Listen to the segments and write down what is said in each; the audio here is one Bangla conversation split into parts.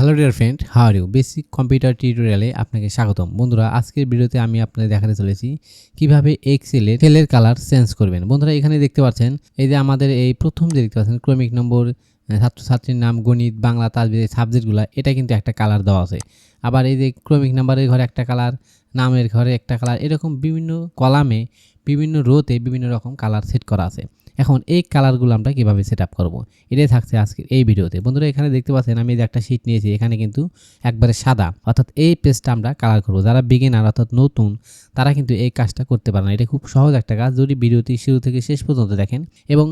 Hello dear friend how you basic computer টিউটোরিয়ালে আপনাকে স্বাগতম। বন্ধুরা, আজকের ভিডিওতে আমি আপনাদের দেখাতে চলেছি কীভাবে এক্সেলের সেলের কালার চেঞ্জ করবেন। বন্ধুরা, এখানে দেখতে পাচ্ছেন, এই যে আমাদের এই প্রথম যে দেখতে পাচ্ছেন, ক্রমিক নম্বর ছাত্রছাত্রীর নাম, গণিত, বাংলা, তাজবির সাবজেক্টগুলো এটা কিন্তু একটা কালার দেওয়া আছে। আবার এই যে ক্রমিক নাম্বারের ঘরে একটা কালার নামের ঘরে একটা কালার এরকম বিভিন্ন কলামে বিভিন্ন রোতে বিভিন্ন রকম কালার সেট করা আছে। এখন এই কালারগুলো আমরা কীভাবে সেট আপ করব? এটাই থাকছে আজকের এই ভিডিওতে। বন্ধুরা, এখানে দেখতে পাচ্ছেন আমি যে একটা শিট নিয়েছি, এখানে কিন্তু একবারে সাদা। অর্থাৎ এই পেজটা আমরা কালার করব। যারা বিগিনার অর্থাৎ নতুন, তারা কিন্তু এই কাজটা করতে পারে না। এটা খুব সহজ একটা কাজ। যদি ভিডিওটি শুরু থেকে শেষ পর্যন্ত দেখেন এবং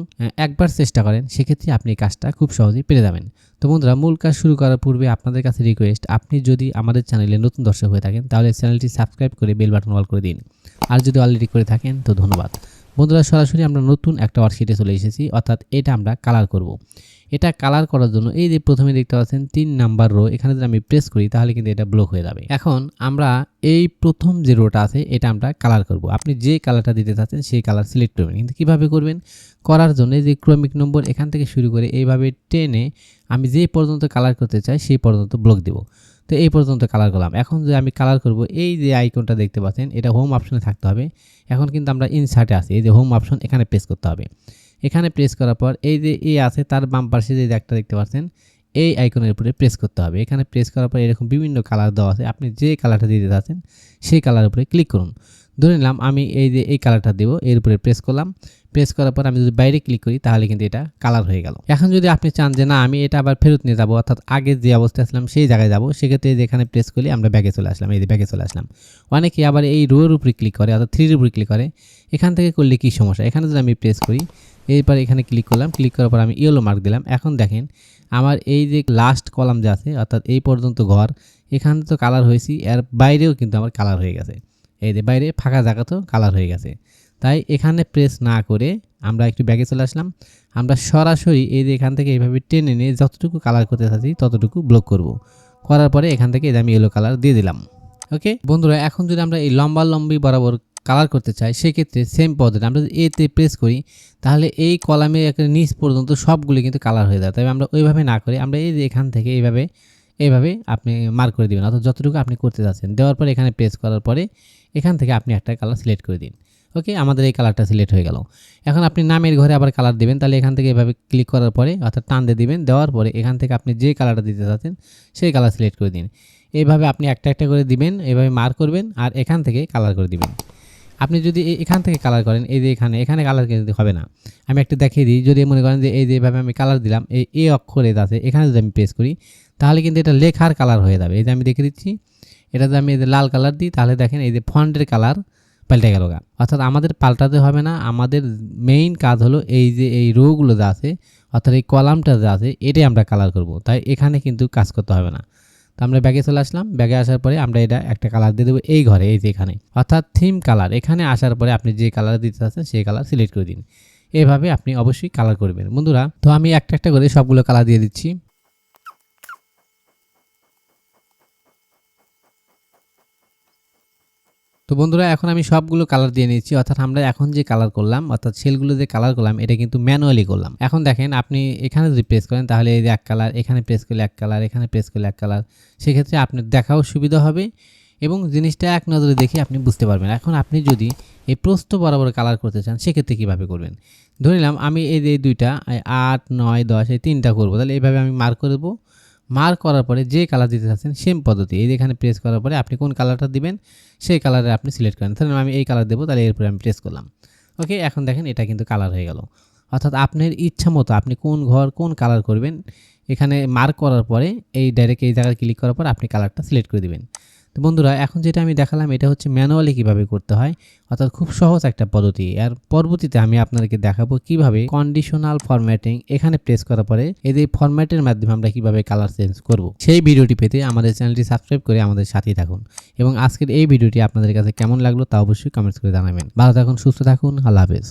একবার চেষ্টা করেন, সেক্ষেত্রে আপনি এই কাজটা খুব সহজেই পেরে যাবেন। তো বন্ধুরা, মূল কাজ শুরু করার পূর্বে আপনাদের কাছে রিকোয়েস্ট আপনি যদি আমাদের চ্যানেলে নতুন দর্শক হয়ে থাকেন, তাহলে চ্যানেলটি সাবস্ক্রাইব করে বেল বাটন অল করে দিন। আর যদি অলরেডি করে থাকেন, তো ধন্যবাদ। বন্ধুরা, সরাসরি আমরা নতুন একটা ওয়ার্কশিটে চলে এসেছি, অর্থাৎ এটা আমরা কালার করব। এটা কালার করার জন্য এই যে প্রথমে দেখতে পাচ্ছেন তিন নাম্বার রো এখানে যদি আমি প্রেস করি তাহলে কিন্তু এটা ব্লক হয়ে যাবে। এখন আমরা এই প্রথম যে রোটা আছে, এটা আমরা কালার করব। আপনি যে কালারটা দিতে চাচ্ছেন, সেই কালার সিলেক্ট করবেন। কিন্তু কীভাবে করবেন? করার জন্য যে ক্রমিক নম্বর এখান থেকে শুরু করে এইভাবে টেনে আমি যে পর্যন্ত কালার করতে চাই, সেই পর্যন্ত ব্লক দেব। তো এই পর্যন্ত কালার করলাম। এখন যে আমি কালার করব, এই যে আইকনটা দেখতে পাচ্ছেন, এটা হোম অপশনে থাকতে হবে। এখন কিন্তু আমরা ইনসার্টে আছি, এই যে হোম অপশন এখানে প্রেস করতে হবে। এখানে প্রেস করার পর এই যে এ আছে, তার বাম পাশে যে একটা দেখতে পাচ্ছেন, এই আইকনের উপরে প্রেস করতে হবে। এখানে প্রেস করার পর এরকম বিভিন্ন কালার দেওয়া আছে, আপনি যে কালারটা দিতে চাচ্ছেন, সেই কালার উপরে ক্লিক করুন। ধরে নিলাম আমি এই যে এই কালারটা দেবো, এর উপরে প্রেস করলাম। প্রেস করার পর আমি যদি বাইরে ক্লিক করি, তাহলে কিন্তু এটা কালার হয়ে গেল। এখন যদি আপনি চান যে না, আমি এটা আবার ফেরত নিয়ে যাব, অর্থাৎ আগে যে অবস্থায় আসলাম সেই জায়গায় যাব, সেক্ষেত্রে যেখানে প্রেস করি আমরা ব্যাগে চলে আসলাম, এই যে ব্যাগে চলে আসলাম। অনেকে আবার এই রোয়ের উপরে ক্লিক করে, অর্থাৎ থ্রির উপরে ক্লিক করে। এখান থেকে করলে কী সমস্যা? এখানে যদি আমি প্রেস করি, এরপর এখানে ক্লিক করলাম ক্লিক করার পর আমি ইয়েলো মার্ক দিলাম। এখন দেখেন, আমার এই যে লাস্ট কলাম যে আছে, অর্থাৎ এই পর্যন্ত ঘর, এখানে তো কালার হয়েছি, এর বাইরেও কিন্তু আমার কালার হয়ে গেছে। এই যে বাইরে ফাঁকা জায়গা তো কালার হয়ে গেছে। তাই এখানে প্রেস না করে আমরা একটু ব্যাগে চলে আসলাম। আমরা সরাসরি এই যে এখান থেকে এইভাবে টেনে নিয়ে যতটুকু কালার করতে চাচ্ছি ততটুকু ব্লক করব। করার পরে এখান থেকে আমি ইয়েলো কালার দিয়ে দিলাম। ওকে বন্ধুরা, এখন যদি আমরা এই লম্বা লম্বি বরাবর কালার করতে চাই, সেক্ষেত্রে সেম পদ্ধতি, আমরা যদি এতে প্রেস করি, তাহলে এই কলামে একটা নিচ পর্যন্ত সবগুলি কিন্তু কালার হয়ে যায়। তবে আমরা ওইভাবে না করে আমরা এই এখান থেকে এইভাবে এইভাবে আপনি মার্ক করে দিবেন। অর্থাৎ যতটুকু আপনি করতে যাচ্ছেন। দেওয়ার পরে এখানে প্রেস করার পরে এখান থেকে আপনি একটা কালার সিলেক্ট করে দিন। ওকে আমাদের এই কালারটা সিলেক্ট হয়ে গেল। এখন আপনি নামের ঘরে আবার কালার দিবেন। তাহলে এখান থেকে এভাবে ক্লিক করার পরে, অর্থাৎ টান দিয়ে দিবেন। দেওয়ার পরে এখান থেকে আপনি যে কালারটা দিতে চাচ্ছেন সেই কালার সিলেক্ট করে দিন। এইভাবে আপনি একটা একটা করে দিবেন এভাবে মার্ক করবেন আর এখান থেকে কালার করে দিবেন। আপনি যদি এখান থেকে কালার করেন, এই যে এখানে এখানে কালার কিন্তু হবে না। আমি একটা দেখিয়ে দিই। যদি মনে করেন যে এই যে এইভাবে আমি কালার দিলাম, এই এ অক্ষরে আছে এখানে যদি আমি প্রেস করি তাহলে কিন্তু এটা লেখার কালার হয়ে যাবে। এই যে আমি দেখে দিচ্ছি এটা যদি আমি এই যে লাল কালার দিই, তাহলে দেখেন এই যে ফন্টের কালার পাল্টে গেল গা। অর্থাৎ আমাদের পাল্টাতে হবে না, আমাদের মেইন কাজ হলো এই যে এই রোগুলো যা আছে, অর্থাৎ এই কলামটা যা আছে, এটাই আমরা কালার করব। তাই এখানে কিন্তু কাজ করতে হবে না। তো আমরা ব্যাগে চলে আসলাম, ব্যাগে আসার পরে আমরা এটা একটা কালার দিয়ে দেবো এই ঘরে, এই যে এখানে। অর্থাৎ থিম কালার এখানে আসার পরে আপনি যে কালার দিতে চাচ্ছেন, সেই কালার সিলেক্ট করে দিন। এভাবে আপনি অবশ্যই কালার করবেন। বন্ধুরা, তো আমি একটা একটা করে সবগুলো কালার দিয়ে দিচ্ছি। তো বন্ধুরা, এখন আমি সবগুলো কালার দিয়ে নিচ্ছি অর্থাৎ আমরা এখন যে কালার করলাম, অর্থাৎ সেলগুলো যে কালার করলাম, এটা কিন্তু ম্যানুয়ালি করলাম। এখন দেখেন, আপনি এখানে যদি প্রেস করেন, তাহলে এই যে এক কালার এখানে প্রেস করলে এক কালার এখানে প্রেস করলে এক কালার সেক্ষেত্রে আপনার দেখাও সুবিধা হবে এবং জিনিসটা এক নজরে দেখে আপনি বুঝতে পারবেন। এখন আপনি যদি এই প্রস্থ বরাবর কালার করতে চান, সেক্ষেত্রে কীভাবে করবেন? ধরে নিলাম, আমি এই যে দুইটা আট, নয়, দশ, এই তিনটা করব। তাহলে এইভাবে আমি মার্ক করে মার্ক করার পরে যে কালার দিতে চাচ্ছেন সেম পদ্ধতি। এই এখানে প্রেস করার পরে আপনি কোন কালারটা দিবেন, সেই কালারে আপনি সিলেক্ট করেন। তাহলে আমি এই কালার দেবো, তাহলে এরপরে আমি প্রেস করলাম। ওকে এখন দেখেন এটা কিন্তু কালার হয়ে গেল। অর্থাৎ আপনার ইচ্ছা মতো আপনি কোন ঘর, কোন কালার করবেন, এখানে মার্ক করার পরে এই ডাইরেক্ট এই জায়গায় ক্লিক করার পর আপনি কালারটা সিলেক্ট করে দিবেন। তো বন্ধুরা, এখন যেটা আমি দেখালাম, এটা হচ্ছে ম্যানুয়ালি কীভাবে করতে হয়, অর্থাৎ খুব সহজ একটা পদ্ধতি। আর পরবর্তীতে আমি আপনাদেরকে দেখাবো কীভাবে কন্ডিশনাল ফরম্যাটিং এখানে প্রেস করার পরে যে ফরম্যাটের মাধ্যমে আমরা কীভাবে কালার চেঞ্জ করব। সেই ভিডিওটি পেতে আমাদের চ্যানেলটি সাবস্ক্রাইব করে আমাদের সাথেই থাকুন এবং আজকের এই ভিডিওটি আপনাদের কাছে কেমন লাগল তা অবশ্যই কমেন্টস করে জানাবেন। ভালো থাকুন, সুস্থ থাকুন, আল্লাহ হাফেজ।